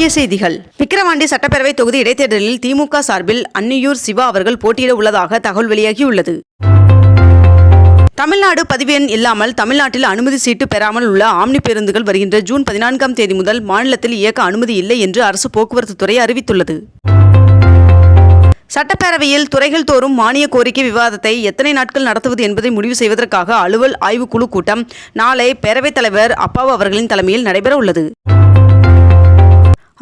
முக்கிய செய்திகள். விக்கிரவாண்டி சட்டப்பேரவை தொகுதி இடைத்தேர்தலில் திமுக சார்பில் அன்னியூர் சிவா அவர்கள் போட்டியிட உள்ளதாக தகவல் வெளியாகியுள்ளது. தமிழ்நாடு பதிவு எண் இல்லாமல் தமிழ்நாட்டில் அனுமதி சீட்டு பெறாமல் உள்ள ஆம்னி பேருந்துகள் வருகின்ற ஜூன் பதினான்காம் தேதி முதல் மாநிலத்தில் இயக்க அனுமதி இல்லை என்று அரசு போக்குவரத்து துறை அறிவித்துள்ளது. சட்டப்பேரவையில் துறைகள் தோறும் மானிய கோரிக்கை விவாதத்தை எத்தனை நாட்கள் நடத்துவது என்பதை முடிவு செய்வதற்காக அலுவல் ஆய்வுக்குழு கூட்டம் நாளை பேரவைத் தலைவர் அப்பாவு அவர்களின் தலைமையில் நடைபெற உள்ளது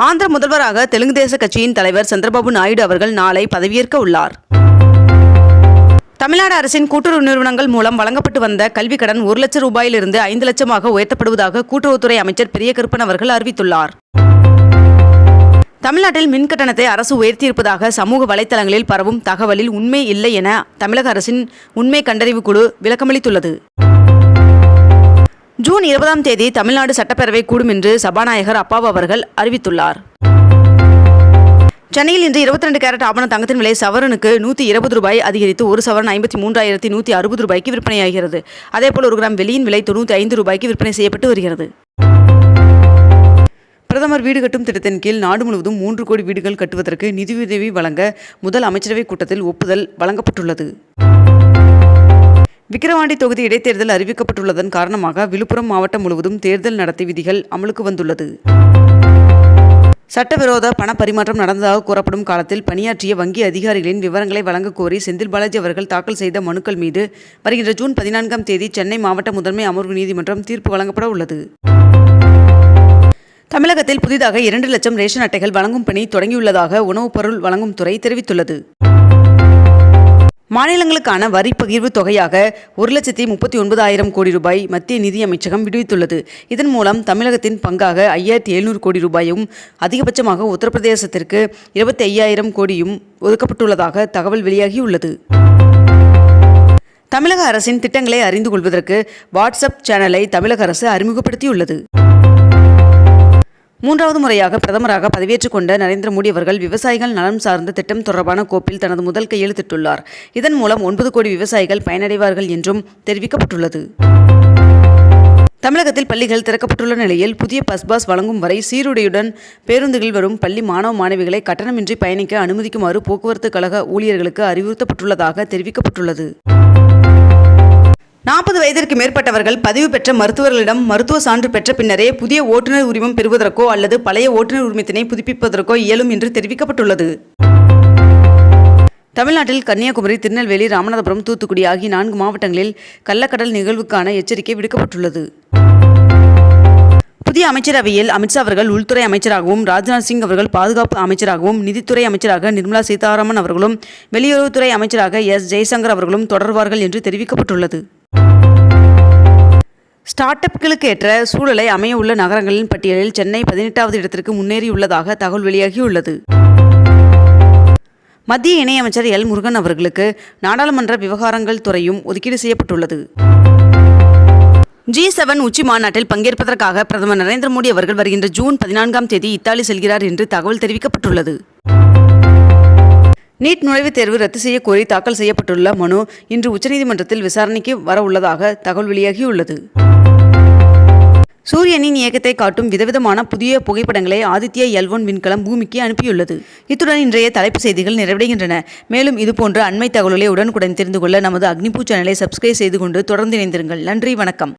ஆந்திர முதல்வராக தெலுங்கு தேச கட்சியின் தலைவர் சந்திரபாபு நாயுடு அவர்கள் நாளை பதவியேற்க உள்ளார். தமிழ்நாடு அரசின் கூட்டுறவு நிறுவனங்கள் மூலம் வழங்கப்பட்டு வந்த கல்விக் கடன் ஒரு லட்சம் ரூபாயிலிருந்து ஐந்து லட்சமாக உயர்த்தப்படுவதாக கூட்டுறவுத்துறை அமைச்சர் பெரிய கருப்பன் அவர்கள் அறிவித்துள்ளார். தமிழ்நாட்டில் மின் கட்டணத்தை அரசு உயர்த்தியிருப்பதாக சமூக வலைதளங்களில் பரவும் தகவலில் உண்மை இல்லை என தமிழக அரசின் உண்மை கண்டறிவு குழு விளக்கமளித்துள்ளது. ஜூன் இருபதாம் தேதி தமிழ்நாடு சட்டப்பேரவை கூடும் என்று சபாநாயகர் அப்பாவு அவர்கள் அறிவித்துள்ளார். சென்னையில் இன்று இருபத்தி ரெண்டு கேரட் ஆபண தங்கத்தின் விலை சவரனுக்கு நூற்றி இருபது ரூபாய் அதிகரித்து ஒரு சவரன் ஐம்பத்தி மூன்றாயிரத்தி நூற்றி அறுபது ரூபாய்க்கு விற்பனையாகிறது. அதேபோல் ஒரு கிராம் வெளியின் விலை தொண்ணூற்றி ஐந்து ரூபாய்க்கு விற்பனை செய்யப்பட்டு வருகிறது. பிரதமர் வீடு கட்டும் திட்டத்தின் கீழ் நாடு முழுவதும் மூன்று கோடி வீடுகள் கட்டுவதற்கு நிதியுதவி வழங்க முதல் அமைச்சரவைக் கூட்டத்தில் ஒப்புதல் வழங்கப்பட்டுள்ளது. விக்கிரவாண்டி தொகுதி இடைத்தேர்தல் அறிவிக்கப்பட்டுள்ளதன் காரணமாக விழுப்புரம் மாவட்டம் முழுவதும் தேர்தல் நடத்தை விதிகள் அமலுக்கு வந்துள்ளது. சட்டவிரோத பண பரிமாற்றம் நடந்ததாக கூறப்படும் காலத்தில் பணியாற்றிய வங்கி அதிகாரிகளின் விவரங்களை வழங்க கோரி செந்தில் பாலாஜி அவர்கள் தாக்கல் செய்த மனுக்கள் மீது வருகின்ற ஜூன் பதினான்காம் தேதி சென்னை மாவட்ட முதன்மை அமர்வு நீதிமன்றம் தீர்ப்பு வழங்கப்பட உள்ளது. தமிழகத்தில் புதிதாக இரண்டு லட்சம் ரேஷன் அட்டைகள் வழங்கும் பணி தொடங்கியுள்ளதாக உணவுப் பொருள் வழங்கும் துறை தெரிவித்துள்ளது. மாநிலங்களுக்கான வரி பகிர்வு தொகையாக ஒரு லட்சத்தி முப்பத்தி ஒன்பதாயிரம் கோடி ரூபாய் மத்திய நிதி அமைச்சகம் விடுவித்துள்ளது. இதன் மூலம் தமிழகத்தின் பங்காக ஐயாயிரத்தி எழுநூறு கோடி ரூபாயும் அதிகபட்சமாக உத்தரப்பிரதேசத்திற்கு இருபத்தி ஐயாயிரம் கோடியும் ஒதுக்கப்பட்டுள்ளதாக தகவல் வெளியாகியுள்ளது. தமிழக அரசின் திட்டங்களை அறிந்து கொள்வதற்கு வாட்ஸ்அப் சேனலை தமிழக அரசு அறிமுகப்படுத்தியுள்ளது. மூன்றாவது முறையாக பிரதமராக பதவியேற்றுக் கொண்ட நரேந்திர மோடி அவர்கள் விவசாயிகள் நலம் சார்ந்த திட்டம் தொடர்பான கோப்பில் தனது முதல் கையெழுத்திட்டுள்ளார். இதன் மூலம் ஒன்பது கோடி விவசாயிகள் பயனடைவார்கள் என்றும் தெரிவிக்கப்பட்டுள்ளது. தமிழகத்தில் பள்ளிகள் திறக்கப்பட்டுள்ள நிலையில் புதிய பஸ் பாஸ் வழங்கும் வரை சீருடையுடன் பேருந்துகளில் வரும் பள்ளி மாணவ மாணவிகளை கட்டணமின்றி பயணிக்க அனுமதிக்குமாறு போக்குவரத்து கழக ஊழியர்களுக்கு அறிவுறுத்தப்பட்டுள்ளதாக தெரிவிக்கப்பட்டுள்ளது. நாற்பது வயதிற்கு மேற்பட்டவர்கள் பதிவு பெற்ற மருத்துவர்களிடம் மருத்துவ சான்று பெற்ற பின்னரே புதிய ஓட்டுநர் உரிமம் பெறுவதற்கோ அல்லது பழைய ஓட்டுநர் உரிமத்தினை புதுப்பிப்பதற்கோ இயலும் என்று தெரிவிக்கப்பட்டுள்ளது. தமிழ்நாட்டில் கன்னியாகுமரி திருநெல்வேலி ராமநாதபுரம் தூத்துக்குடி ஆகிய நான்கு மாவட்டங்களில் கள்ளக்கடல் நிகழ்வுக்கான எச்சரிக்கை விடுக்கப்பட்டுள்ளது. புதிய அமைச்சரவையில் அமித்ஷா அவர்கள் உள்துறை அமைச்சராகவும் ராஜ்நாத் சிங் அவர்கள் பாதுகாப்பு அமைச்சராகவும் நிதித்துறை அமைச்சராக நிர்மலா சீதாராமன் அவர்களும் வெளியுறவுத்துறை அமைச்சராக எஸ் ஜெய்சங்கர் அவர்களும் தொடர்வார்கள் என்று தெரிவிக்கப்பட்டுள்ளது. ஸ்டார்ட் அப்களுக்கு ஏற்ற சூழலை அமைய உள்ள நகரங்களின் பட்டியலில் சென்னை பதினெட்டாவது இடத்திற்கு முன்னேறியுள்ளதாக தகவல் வெளியாகியுள்ளது. மத்திய இணையமைச்சர் எல். முருகன் அவர்களுக்கு நாடாளுமன்ற விவகாரங்கள் துறையும் ஒதுக்கீடு செய்யப்பட்டுள்ளது. ஜி செவன் உச்சி மாநாட்டில் பங்கேற்பதற்காக பிரதமர் நரேந்திர மோடி அவர்கள் வருகின்ற ஜூன் பதினான்காம் தேதி இத்தாலி செல்கிறார் என்று தகவல் தெரிவிக்கப்பட்டுள்ளது. நீட் நுழைவுத் தேர்வு ரத்து செய்ய கோரி தாக்கல் செய்யப்பட்டுள்ள மனு இன்று உச்சநீதிமன்றத்தில் விசாரணைக்கு வர உள்ளதாக தகவல் வெளியாகியுள்ளது. சூரியனின் இயக்கத்தை காட்டும் விதவிதமான புதிய புகைப்படங்களை ஆதித்ய எல் ஒன் விண்கலம் பூமிக்கு அனுப்பியுள்ளது. இத்துடன் இன்றைய தலைப்பு செய்திகள் நிறைவடைகின்றன. மேலும் இதுபோன்ற அண்மை தகவல்களை உடனுக்குடன் தெரிந்து கொள்ள நமது அக்னிபூ சேனலை சப்ஸ்கிரைப் செய்து கொண்டு தொடர்ந்து இணைந்திருங்கள். நன்றி வணக்கம்.